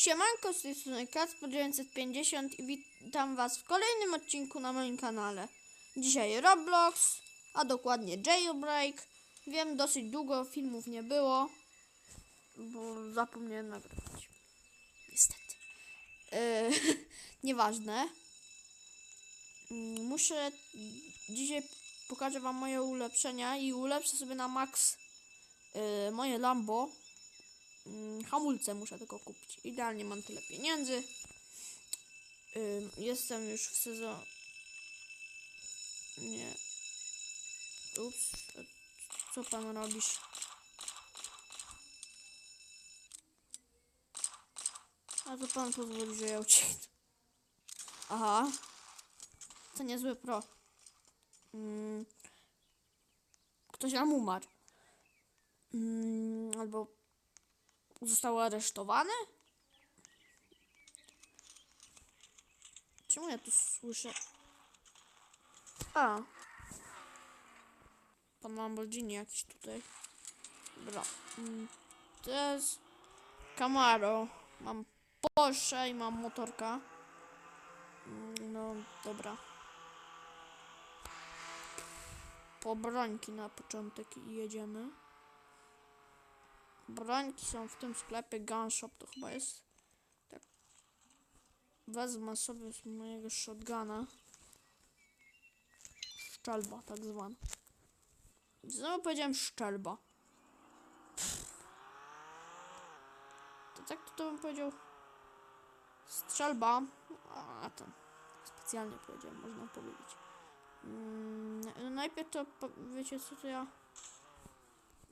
Siemanko, z tej strony Kacper 950 i witam was w kolejnym odcinku na moim kanale. Dzisiaj Roblox, a dokładnie Jailbreak. Wiem, dosyć długo filmów nie było, bo zapomniałem nagrywać. Niestety. Yy, nieważne. Mm, Muszę dzisiaj pokażę wam moje ulepszenia i ulepszę sobie na max yy, moje Lambo. Mm, hamulce muszę tylko kupić. Idealnie mam tyle pieniędzy. Jestem już w sezonie. Nie. Ups. Co pan robisz? A to pan pozwoli, że ja ucieknę. Aha. To niezły pro. Mm. Ktoś nam umarł. Mm, albo został aresztowany? Czemu ja tu słyszę? A. Pan Lamborghini jakiś tutaj. Dobra. Mm, To jest Camaro. Mam Porsche i mam motorka. Mm, No, dobra. Po brońki na początek i jedziemy. Brońki są w tym sklepie Gunshop, to chyba jest. Tak. Wezmę sobie z mojego shotguna. Szczelba, tak zwana. Znowu powiedziałem szczelba. To tak to, to bym powiedział. Strzelba. A to specjalnie powiedziałem, można powiedzieć. Mm, najpierw to wiecie co to ja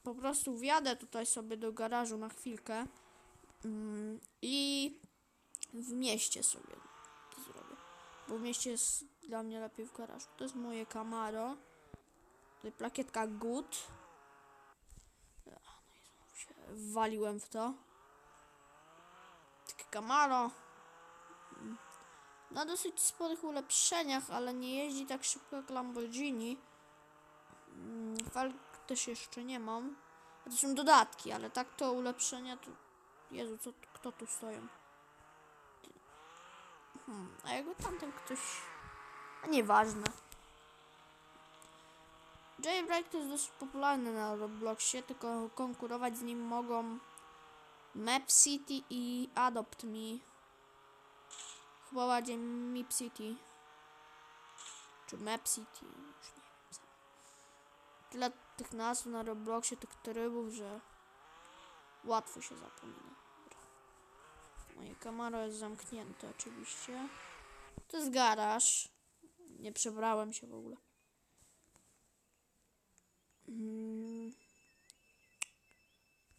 po prostu wjadę tutaj sobie do garażu na chwilkę mm, i w mieście sobie to zrobię. Bo w mieście jest dla mnie lepiej w garażu. To jest moje Camaro. Tutaj plakietka Good. No waliłem w to. Takie Camaro. Na dosyć sporych ulepszeniach, ale nie jeździ tak szybko jak Lamborghini. Mm, też jeszcze nie mam. To są dodatki, ale tak to ulepszenia to... Jezu, co, kto tu stoją? Hmm, a jakby tamten ktoś... A nieważne. Jailbreak to jest dosyć popularny na Robloxie, tylko konkurować z nim mogą Map City i Adopt Me. Chyba bardziej Map City. Czy Map City, już nie wiem. Tyle tych nazw na Robloxie, tych trybów, że łatwo się zapomina. Moje kamera jest zamknięte oczywiście. To jest garaż. Nie przebrałem się w ogóle. Mm.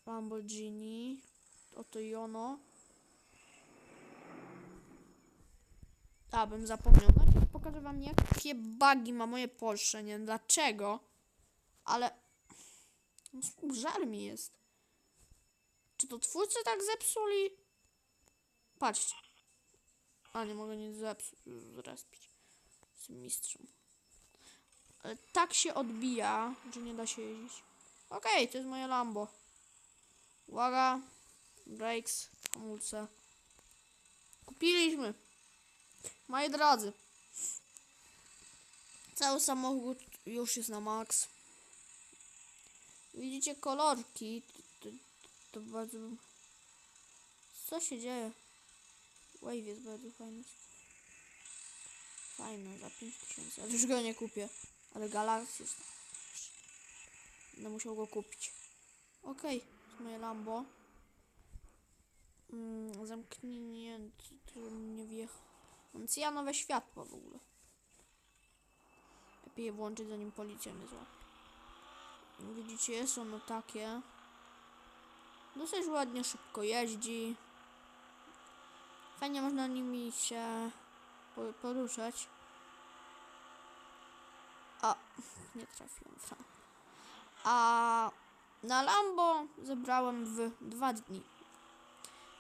Lamborghini. Oto i ono. A, bym zapomniał. Najpierw pokażę wam, jakie bugi ma moje Porsche. Nie wiem dlaczego, ale no, żal mi jest. Czy to twórcy tak zepsuli? Patrzcie. A, nie mogę nic zepsuć, zrespić. Jestem mistrzem. Ale tak się odbija, że nie da się jeździć. Okej, to jest moje Lambo. Uwaga. Brakes, hamulce. Kupiliśmy. Moi drodzy. Cały samochód już jest na maks. Widzicie kolorki. To, to, to bardzo... Co się dzieje? Wave jest bardzo fajny. Fajny, za 5000. Ale już go nie kupię. Ale Galaxy jest... Będę musiał go kupić. Okej, to jest moje Lambo. Mm, zamknięty, żebym nie wjechał. Mam cyjanowe światło w ogóle. Lepiej je włączyć zanim policja mnie złapie. Widzicie, ono takie. Dosyć ładnie, szybko jeździ. Fajnie można nimi się po- poruszać. A, nie trafiłem. A na Lambo zebrałem w dwa dni.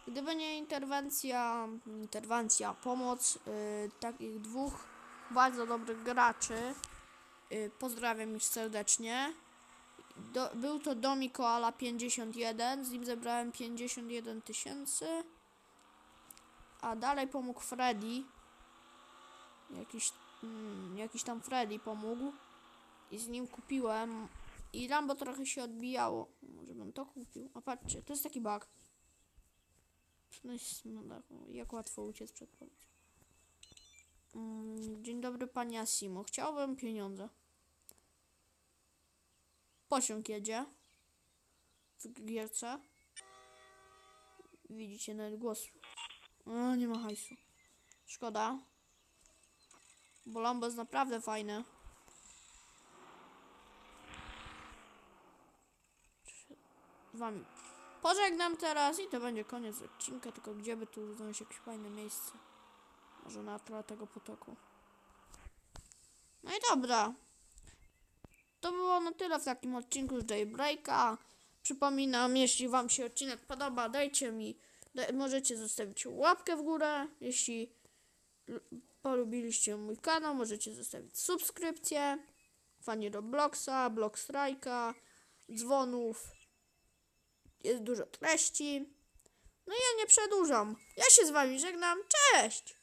Gdyby nie interwencja, interwencja, pomoc y, takich dwóch bardzo dobrych graczy, y, pozdrawiam ich serdecznie. Do, był to Domi Koala 51, z nim zebrałem 51 tysięcy. A dalej pomógł Freddy. Jakiś, mm, jakiś tam Freddy pomógł. I z nim kupiłem. I Lambo trochę się odbijało. Może bym to kupił. A patrzcie, to jest taki bug. No na dachu. Jak łatwo uciec przed policją. Mm, Dzień dobry, panie Asimo. Chciałbym pieniądze. Pociąg jedzie. W gierce. Widzicie nawet głos. O, nie ma hajsu. Szkoda. Bo Lambo jest naprawdę fajne. Z wami pożegnam teraz i to będzie koniec odcinka, tylko gdzie by tu znaleźć jakieś fajne miejsce. Może na tle tego potoku. No i dobra. To było na tyle w takim odcinku z Jailbreaka. Przypominam, jeśli Wam się odcinek podoba, dajcie mi, możecie zostawić łapkę w górę. Jeśli polubiliście mój kanał, możecie zostawić subskrypcję. Fani Robloxa, Blockstrike'a, dzwonów. Jest dużo treści. No ja nie przedłużam. Ja się z Wami żegnam. Cześć!